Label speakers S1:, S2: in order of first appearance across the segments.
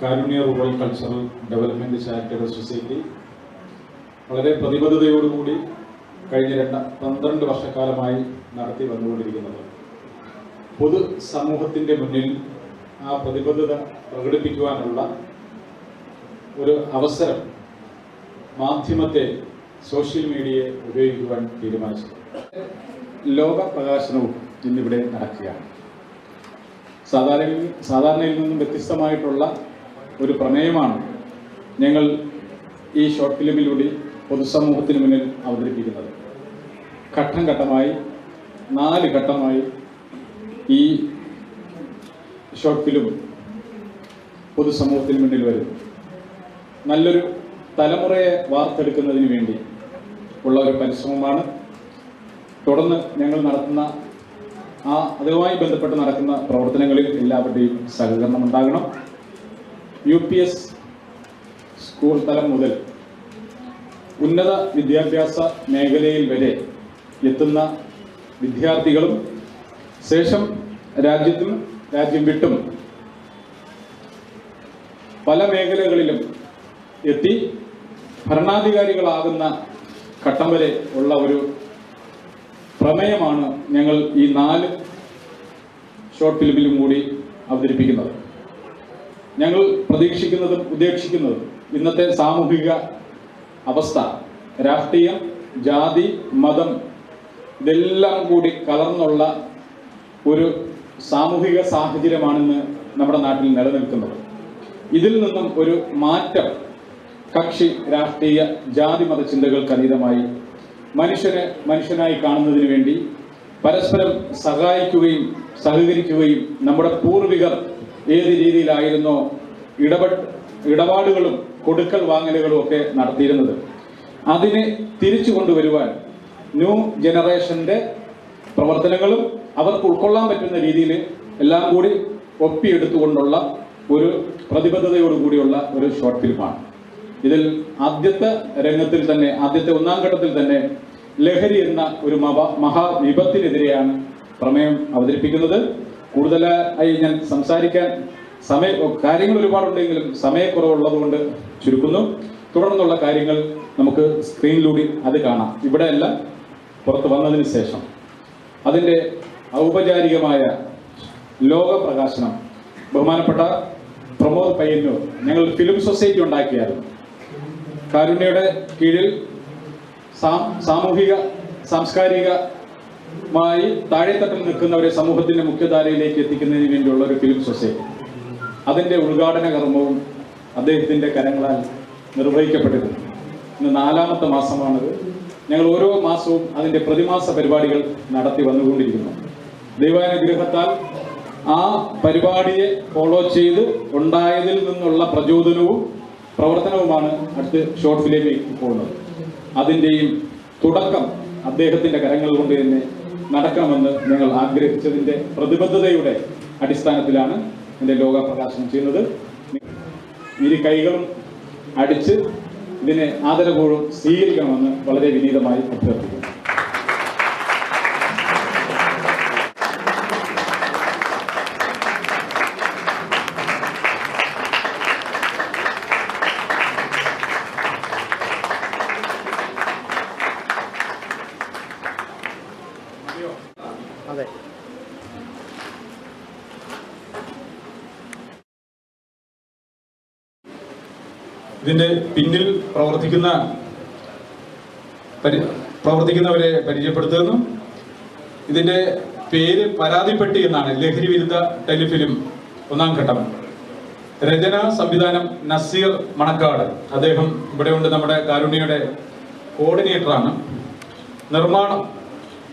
S1: Karunya rural cultural development charitable society വളരെ പ്രതിബദ്ധതയോടുകൂടി കഴിഞ്ഞ രണ്ട് പന്ത്രണ്ട് വർഷക്കാലമായി നടത്തി വന്നുകൊണ്ടിരിക്കുന്നത്. പൊതു സമൂഹത്തിന്റെ മുന്നിൽ ആ പ്രതിബദ്ധത പ്രകടിപ്പിക്കുവാനുള്ള ഒരു അവസരം മാധ്യമത്തെ സോഷ്യൽ മീഡിയയെ ഉപയോഗിക്കുവാൻ തീരുമാനിച്ചു ലോക പ്രകാശനവും ഇന്നിവിടെ നടക്കുകയാണ്. സാധാരണ സാധാരണയിൽ നിന്നും വ്യത്യസ്തമായിട്ടുള്ള ഒരു പ്രമേയമാണ് ഞങ്ങൾ ഈ ഷോർട്ട് ഫിലിമിലൂടെ പൊതുസമൂഹത്തിന് മുന്നിൽ അവതരിപ്പിക്കുന്നത്. ഘട്ടം ഘട്ടമായി നാല് ഘട്ടമായി ഈ ഷോർട്ട് ഫിലിം പൊതുസമൂഹത്തിന് മുന്നിൽ വരും. നല്ലൊരു തലമുറയെ വാർത്തെടുക്കുന്നതിന് വേണ്ടി ഉള്ള ഒരു പരിശ്രമമാണ്. തുടർന്ന് ഞങ്ങൾ നടത്തുന്ന ആ അതുമായി ബന്ധപ്പെട്ട് നടക്കുന്ന പ്രവർത്തനങ്ങളിൽ എല്ലാവരുടെയും സഹകരണം ഉണ്ടാകണം. യു പി എസ് സ്കൂൾ തലം മുതൽ ഉന്നത വിദ്യാഭ്യാസ മേഖലയിൽ വരെ എത്തുന്ന വിദ്യാർത്ഥികളും ശേഷം രാജ്യത്തും രാജ്യം വിട്ടും പല മേഖലകളിലും എത്തി ഭരണാധികാരികളാകുന്ന ഘട്ടം വരെ ഉള്ള ഒരു പ്രമേയമാണ് ഞങ്ങൾ ഈ നാല് ഷോർട്ട് ഫിലിമിലും കൂടി അവതരിപ്പിക്കുന്നത്. ഞങ്ങൾ പ്രതീക്ഷിക്കുന്നതും ഉദ്ദേശിക്കുന്നതും ഇന്നത്തെ സാമൂഹിക അവസ്ഥ രാഷ്ട്രീയം ജാതി മതം ഇതെല്ലാം കൂടി കലർന്നുള്ള ഒരു സാമൂഹിക സാഹചര്യമാണിന്ന് നമ്മുടെ നാട്ടിൽ നിലനിൽക്കുന്നത്. ഇതിൽ നിന്നും ഒരു മാറ്റം കക്ഷി രാഷ്ട്രീയ ജാതി മത ചിന്തകൾക്ക് അതീതമായി മനുഷ്യനെ മനുഷ്യനായി കാണുന്നതിന് വേണ്ടി പരസ്പരം സഹായിക്കുകയും സഹകരിക്കുകയും നമ്മുടെ പൂർവികർ ഏത് രീതിയിലായിരുന്നോ ഇടപെട്ട് ഇടപാടുകളും കൊടുക്കൽ വാങ്ങലുകളും ഒക്കെ നടത്തിയിരുന്നത്. അതിനെ തിരിച്ചു കൊണ്ടുവരുവാൻ ന്യൂ ജനറേഷന്റെ പ്രവർത്തനങ്ങളും അവർക്ക് ഉൾക്കൊള്ളാൻ പറ്റുന്ന രീതിയിൽ എല്ലാം കൂടി ഒപ്പിയെടുത്തുകൊണ്ടുള്ള ഒരു പ്രതിബദ്ധതയോടുകൂടിയുള്ള ഒരു ഷോർട്ട് ഫിലിമാണ് ഇതിൽ ആദ്യത്തെ രംഗത്തിൽ തന്നെ ആദ്യത്തെ ഒന്നാം ഘട്ടത്തിൽ തന്നെ ലഹരി എന്ന ഒരു മഹ മഹാവിപത്തിനെതിരെയാണ് പ്രമേയം അവതരിപ്പിക്കുന്നത്. കൂടുതലായി ഞാൻ സംസാരിക്കാൻ സമയ കാര്യങ്ങൾ ഒരുപാടുണ്ടെങ്കിലും സമയക്കുറവുള്ളത് കൊണ്ട് ചുരുക്കുന്നു. തുടർന്നുള്ള കാര്യങ്ങൾ നമുക്ക് സ്ക്രീനിലൂടെ അത് കാണാം. ഇവിടെയല്ല പുറത്ത് വന്നതിന് ശേഷം. അതിന്റെ ഔപചാരികമായ ലോക പ്രകാശനം ബഹുമാനപ്പെട്ട പ്രമോദ് പയ്യന്നൂർ ഞങ്ങൾ ഫിലിം സൊസൈറ്റി ഉണ്ടാക്കിയായിരുന്നു. കാരുണ്യയുടെ കീഴിൽ സാമൂഹിക സാംസ്കാരികമായി താഴെത്തട്ടിൽ നിൽക്കുന്നവരെ സമൂഹത്തിന്റെ മുഖ്യധാരയിലേക്ക് എത്തിക്കുന്നതിന് വേണ്ടിയുള്ള ഒരു ഫിലിം സൊസൈറ്റി അതിന്റെ ഉദ്ഘാടന കർമ്മവും അദ്ദേഹത്തിന്റെ കരങ്ങളാൽ നിർവഹിക്കപ്പെട്ടിരുന്നു. ഇന്ന് നാലാമത്തെ മാസമാണിത്. ഞങ്ങൾ ഓരോ മാസവും അതിന്റെ പ്രതിമാസ പരിപാടികൾ നടത്തി വന്നുകൊണ്ടിരിക്കുന്നു. ദൈവാനുഗ്രഹത്താൽ ആ പരിപാടിയെ ഫോളോ ചെയ്ത് ഉണ്ടായതിൽ നിന്നുള്ള പ്രചോദനവും പ്രവർത്തനവുമാണ് അടുത്ത് ഷോർട്ട് ഫിലിമിലേക്ക് പോകുന്നത്. അതിന്റെയും തുടക്കം അദ്ദേഹത്തിന്റെ കരങ്ങൾ കൊണ്ട് തന്നെ നടക്കണമെന്ന് ഞങ്ങൾ ആഗ്രഹിച്ചതിന്റെ പ്രതിബദ്ധതയുടെ അടിസ്ഥാനത്തിലാണ് എന്റെ ലോക പ്രകാശനം ചെയ്യുന്നത്. ഇരു കൈകളും അടിച്ച് ഇതിനെ ആദരപൂർവം സ്വീകരിക്കണമെന്ന് വളരെ വിനീതമായി അഭ്യർത്ഥിക്കുന്നു.
S2: അതെ.
S1: ഇതിന്റെ പിന്നിൽ പ്രവർത്തിക്കുന്ന പരി- പ്രവർത്തിക്കുന്നവരെ പരിചയപ്പെടുത്തുന്നു. ഇതിന്റെ പേര് പരാതിപ്പെട്ടി എന്നാണ്. ലഹരി വിരുദ്ധ ടെലിഫിലിം ഒന്നാം ഘട്ടം. രചന സംവിധാനം നസീർ മണക്കാട്. അദ്ദേഹം ഇവിടെ ഉണ്ട്. നമ്മുടെ കാരുണ്യയുടെ കോർഡിനേറ്ററാണ്. നിർമ്മാണം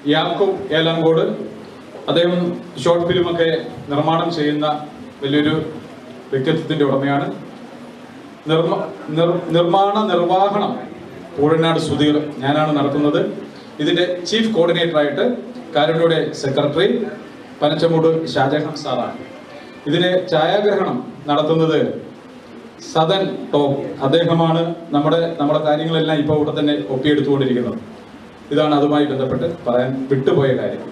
S1: യാക്കോബ് ഏലാങ്കോട്. അദ്ദേഹം ഷോർട്ട് ഫിലിമൊക്കെ നിർമ്മാണം ചെയ്യുന്ന വലിയൊരു വ്യക്തിത്വത്തിന്റെ ഉടമയാണ്. നിർമ്മാണ നിർവഹണം പൂഴനാട് സുധീർ ഞാനാണ് നടത്തുന്നത്. ഇതിന്റെ ചീഫ് കോർഡിനേറ്റർ ആയിട്ട് കാരുണ്യയുടെ സെക്രട്ടറി പനച്ചമൂട് ഷാജഹാൻ സാറാണ്. ഇതിന് ഛായാഗ്രഹണം നടത്തുന്നത് സദൻ ടോപ്പ് അദ്ദേഹമാണ് നമ്മുടെ നമ്മുടെ കാര്യങ്ങളെല്ലാം ഇപ്പോൾ ഇവിടെ തന്നെ ഒപ്പിയെടുത്തുകൊണ്ടിരിക്കുന്നത്. ഇതാണ് അതുമായി ബന്ധപ്പെട്ട് പറയാൻ വിട്ടുപോയ കാര്യം.